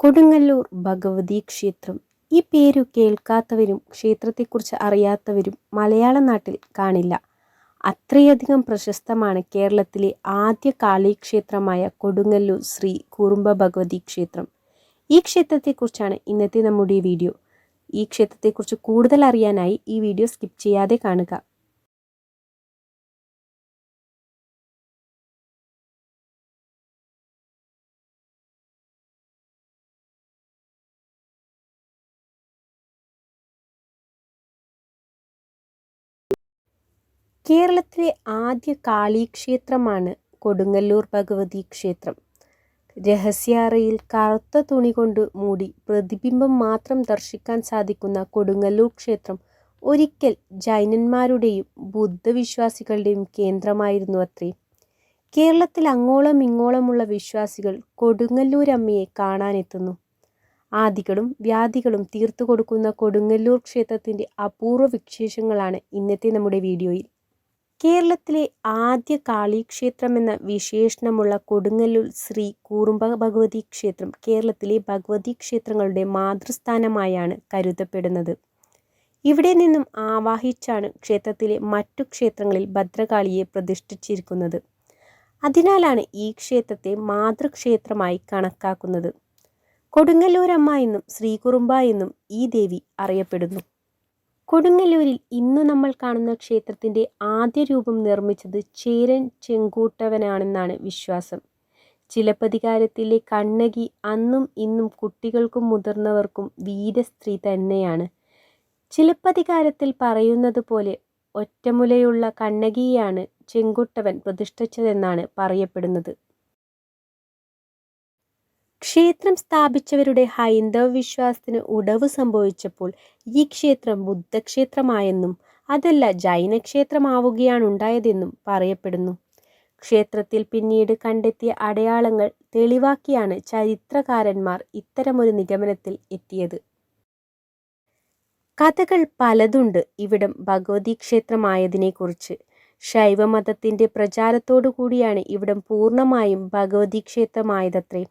കൊടുങ്ങല്ലൂർ ഭഗവതി ക്ഷേത്രം. ഈ പേരു കേൾക്കാത്തവരും ക്ഷേത്രത്തെക്കുറിച്ച് അറിയാത്തവരും മലയാള നാട്ടിൽ കാണില്ല. അത്രയധികം പ്രശസ്തമാണ് കേരളത്തിലെ ആദ്യ കാളീക്ഷേത്രമായ കൊടുങ്ങല്ലൂർ ശ്രീ കുറുമ്പ ഭഗവതി ക്ഷേത്രം. ഈ ക്ഷേത്രത്തെക്കുറിച്ചാണ് ഇന്നത്തെ നമ്മുടെ വീഡിയോ. ഈ ക്ഷേത്രത്തെക്കുറിച്ച് കൂടുതൽ അറിയാനായി ഈ വീഡിയോ സ്കിപ്പ് ചെയ്യാതെ കാണുക. കേരളത്തിലെ ആദ്യ കാളീക്ഷേത്രമാണ് കൊടുങ്ങല്ലൂർ ഭഗവതി ക്ഷേത്രം. രഹസ്യാറയിൽ കറുത്ത തുണി കൊണ്ട് മൂടി പ്രതിബിംബം മാത്രം ദർശിക്കാൻ സാധിക്കുന്ന കൊടുങ്ങല്ലൂർ ക്ഷേത്രം ഒരിക്കൽ ജൈനന്മാരുടെയും ബുദ്ധവിശ്വാസികളുടെയും കേന്ദ്രമായിരുന്നു അത്രേ. കേരളത്തിൽ അങ്ങോളം ഇങ്ങോളമുള്ള വിശ്വാസികൾ കൊടുങ്ങല്ലൂരമ്മയെ കാണാനെത്തുന്നു. ആദികളും വ്യാധികളും തീർത്തു കൊടുക്കുന്ന കൊടുങ്ങല്ലൂർ ക്ഷേത്രത്തിന്റെ അപൂർവ വിശേഷങ്ങളാണ് ഇന്നത്തെ നമ്മുടെ വീഡിയോയിൽ. കേരളത്തിലെ ആദ്യ കാളീക്ഷേത്രം എന്ന വിശേഷണമുള്ള കൊടുങ്ങല്ലൂർ ശ്രീ കൂറുമ്പ ഭഗവതി ക്ഷേത്രം കേരളത്തിലെ ഭഗവതി ക്ഷേത്രങ്ങളുടെ മാതൃസ്ഥാനമായാണ് കരുതപ്പെടുന്നത്. ഇവിടെ നിന്നും ആവാഹിച്ചാണ് ക്ഷേത്രത്തിലെ മറ്റു ക്ഷേത്രങ്ങളിൽ ഭദ്രകാളിയെ പ്രതിഷ്ഠിച്ചിരിക്കുന്നത്. അതിനാലാണ് ഈ ക്ഷേത്രത്തെ മാതൃക്ഷേത്രമായി കണക്കാക്കുന്നത്. കൊടുങ്ങല്ലൂരമ്മ എന്നും ശ്രീകുറുമ്പ എന്നും ഈ ദേവി അറിയപ്പെടുന്നു. കൊടുങ്ങല്ലൂരിൽ ഇന്ന് നമ്മൾ കാണുന്ന ക്ഷേത്രത്തിന്റെ ആദ്യ രൂപം നിർമ്മിച്ചത് ചേരൻ ചെങ്കൂട്ടവനാണെന്നാണ് വിശ്വാസം. ചിലപ്പതികാരത്തിലെ കണ്ണകി അന്നും ഇന്നും കുട്ടികൾക്കും മുതിർന്നവർക്കും വീരസ്ത്രീ തന്നെയാണ്. ചിലപ്പതികാരത്തിൽ പറയുന്നത് പോലെ ഒറ്റമുലയുള്ള കണ്ണകിയാണ് ചെങ്കുട്ടവൻ പ്രതിഷ്ഠിച്ചതെന്നാണ് പറയപ്പെടുന്നത്. ക്ഷേത്രം സ്ഥാപിച്ചവരുടെ ഹൈന്ദവ വിശ്വാസത്തിന് ഉടവ് സംഭവിച്ചപ്പോൾ ഈ ക്ഷേത്രം ബുദ്ധക്ഷേത്രമായെന്നും അതല്ല ജൈനക്ഷേത്രമാവുകയാണ് ഉണ്ടായതെന്നും പറയപ്പെടുന്നു. ക്ഷേത്രത്തിൽ പിന്നീട് കണ്ടെത്തിയ അടയാളങ്ങൾ തെളിവാക്കിയാണ് ചരിത്രകാരന്മാർ ഇത്തരമൊരു നിഗമനത്തിൽ എത്തിയത്. കഥകൾ പലതുണ്ട് ഇവിടം ഭഗവതി ക്ഷേത്രമായതിനെക്കുറിച്ച് ശൈവമതത്തിന്റെ പ്രചാരത്തോടു കൂടിയാണ് ഇവിടം പൂർണമായും ഭഗവതി ക്ഷേത്രമായതത്രേ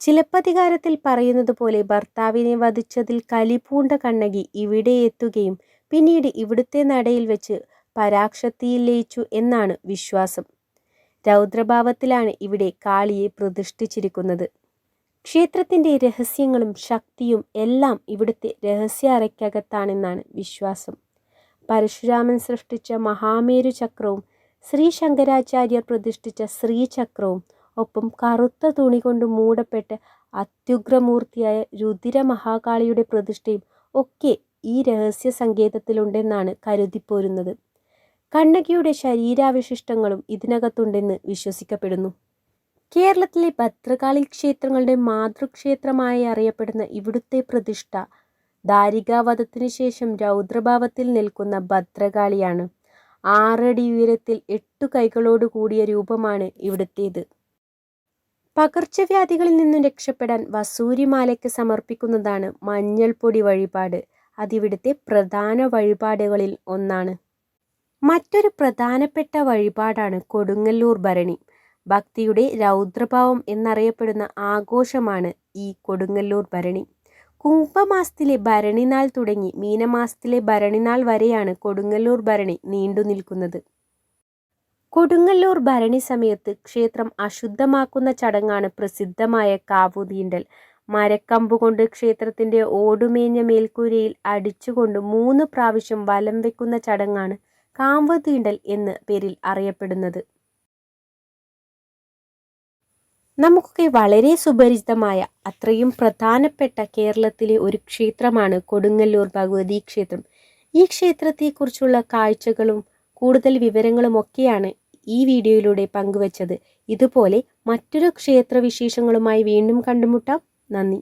ചിലപ്പതികാരത്തിൽ പറയുന്നത് പോലെ ഭർത്താവിനെ വധിച്ചതിൽ കലിപൂണ്ട കണ്ണകി ഇവിടെ എത്തുകയും പിന്നീട് ഇവിടുത്തെ നടയിൽ വെച്ച് പരാക്ഷത്തിയിൽ ലയിച്ചു എന്നാണ് വിശ്വാസം. രൗദ്രഭാവത്തിലാണ് ഇവിടെ കാളിയെ പ്രതിഷ്ഠിച്ചിരിക്കുന്നത്. ക്ഷേത്രത്തിന്റെ രഹസ്യങ്ങളും ശക്തിയും എല്ലാം ഇവിടുത്തെ രഹസ്യ അറയ്ക്കകത്താണെന്നാണ് വിശ്വാസം. പരശുരാമൻ സൃഷ്ടിച്ച മഹാമേരു ചക്രവും ശ്രീ ശങ്കരാചാര്യർ പ്രതിഷ്ഠിച്ച ശ്രീചക്രവും ഒപ്പം കറുത്ത തുണി കൊണ്ട് മൂടപ്പെട്ട് അത്യുഗ്രമൂർത്തിയായ രുതിര മഹാകാളിയുടെ പ്രതിഷ്ഠയും ഒക്കെ ഈ രഹസ്യ സങ്കേതത്തിലുണ്ടെന്നാണ് കരുതിപ്പോരുന്നത്. കണ്ണകിയുടെ ശരീരാവശിഷ്ടങ്ങളും ഇതിനകത്തുണ്ടെന്ന് വിശ്വസിക്കപ്പെടുന്നു. കേരളത്തിലെ ഭദ്രകാളി ക്ഷേത്രങ്ങളുടെ മാതൃക്ഷേത്രമായി അറിയപ്പെടുന്ന ഇവിടുത്തെ പ്രതിഷ്ഠ ദാരികാവധത്തിന് ശേഷം രൗദ്രഭാവത്തിൽ നിൽക്കുന്ന ഭദ്രകാളിയാണ്. ആറടി ഉയരത്തിൽ എട്ടു കൈകളോട് കൂടിയ രൂപമാണ് ഇവിടുത്തേത്. പകർച്ചവ്യാധികളിൽ നിന്നും രക്ഷപ്പെടാൻ വസൂരിമാലയ്ക്ക് സമർപ്പിക്കുന്നതാണ് മഞ്ഞൾപ്പൊടി വഴിപാട്. അതിവിടുത്തെ പ്രധാന വഴിപാടുകളിൽ ഒന്നാണ്. മറ്റൊരു പ്രധാനപ്പെട്ട വഴിപാടാണ് കൊടുങ്ങല്ലൂർ ഭരണി. ഭക്തിയുടെ രൗദ്രഭാവം എന്നറിയപ്പെടുന്ന ആഘോഷമാണ് ഈ കൊടുങ്ങല്ലൂർ ഭരണി. കുംഭമാസത്തിലെ ഭരണിനാൾ തുടങ്ങി മീനമാസത്തിലെ ഭരണിനാൾ വരെയാണ് കൊടുങ്ങല്ലൂർ ഭരണി നീണ്ടു നിൽക്കുന്നത്. കൊടുങ്ങല്ലൂർ ഭരണി സമയത്ത് ക്ഷേത്രം അശുദ്ധമാക്കുന്ന ചടങ്ങാണ് പ്രസിദ്ധമായ കാവുതീണ്ടൽ മരക്കമ്പുകൊണ്ട് ക്ഷേത്രത്തിന്റെ ഓടുമേഞ്ഞ മേൽക്കൂരയിൽ അടിച്ചുകൊണ്ട് മൂന്ന് പ്രാവശ്യം വലം വെക്കുന്ന ചടങ്ങാണ് കാവുതീണ്ടൽ എന്ന് പേരിൽ അറിയപ്പെടുന്നത്. നമുക്കൊക്കെ വളരെ സുപരിചിതമായ അത്രയും പ്രധാനപ്പെട്ട കേരളത്തിലെ ഒരു ക്ഷേത്രമാണ് കൊടുങ്ങല്ലൂർ ഭഗവതി ക്ഷേത്രം. ഈ ക്ഷേത്രത്തെക്കുറിച്ചുള്ള കാഴ്ചകളും കൂടുതൽ വിവരങ്ങളും ഒക്കെയാണ് ഈ വീഡിയോയിലൂടെ പങ്കുവച്ചത്. ഇതുപോലെ മറ്റൊരു ക്ഷേത്രവിശേഷങ്ങളുമായി വീണ്ടും കണ്ടുമുട്ടാം. നന്ദി.